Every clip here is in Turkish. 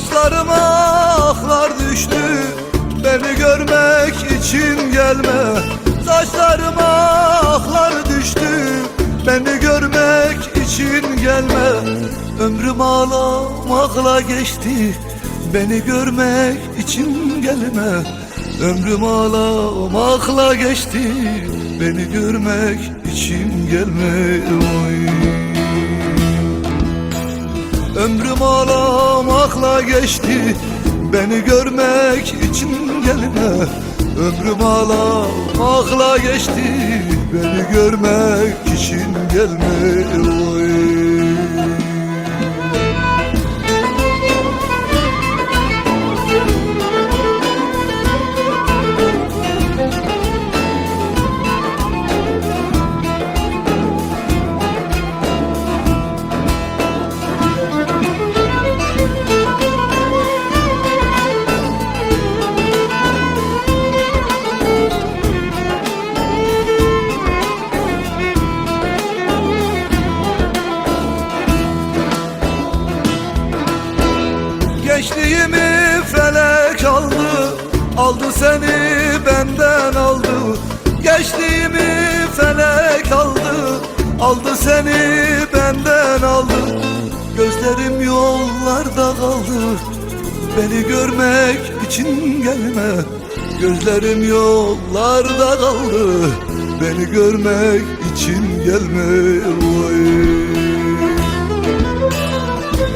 Saçlarıma aklar düştü. Beni görmek için gelme. Saçlarıma aklar düştü. Beni görmek için gelme. Ömrüm ağlamakla geçti. Beni görmek için gelme. Ömrüm ağlamakla geçti. Beni görmek için gelme. Oy. Ömrüm ağlamakla geçti. Beni görmek için gelme Ömrüm ağlamakla geçti. Beni görmek için gelme Oy. Gençliğimi felek aldı Aldı seni benden aldı. Gençliğimi felek aldı Aldı seni benden aldı. Gözlerim yollarda kaldı Beni görmek için gelme. Gözlerim yollarda kaldı Beni görmek için gelme. Vay.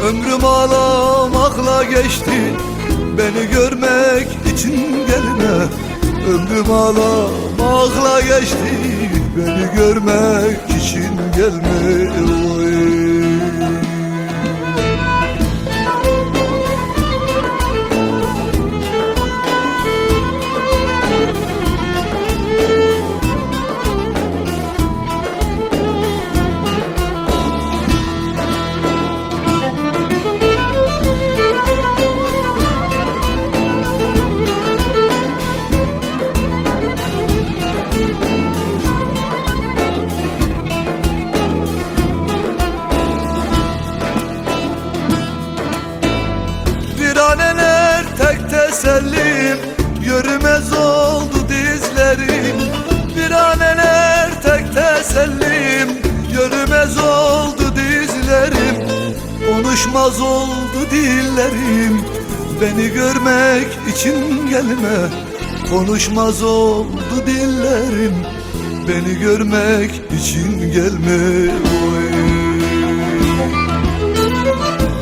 Ömrüm ağlamakla geçti. Beni görmek için gelme. Ömrüm ağlamakla geçti. Beni görmek için gelme. Oy. Tesellim Yürümez oldu dizlerim. Viraneler tek tesellim Yürümez oldu dizlerim. Konuşmaz oldu dillerim Beni görmek için gelme. Konuşmaz oldu dillerim Beni görmek için gelme. Oy.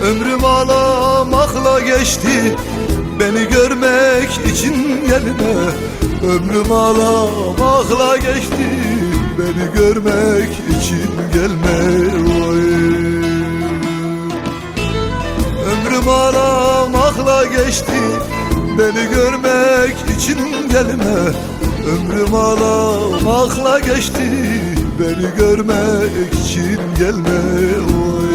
Ömrüm ağlamakla geçti gelme Ömrüm ağlamakla geçti Beni görmek için gelme Oy. Ömrüm ağlamakla geçti Beni görmek için gelme Ömrüm ağlamakla geçti Beni görmek için gelme Oy.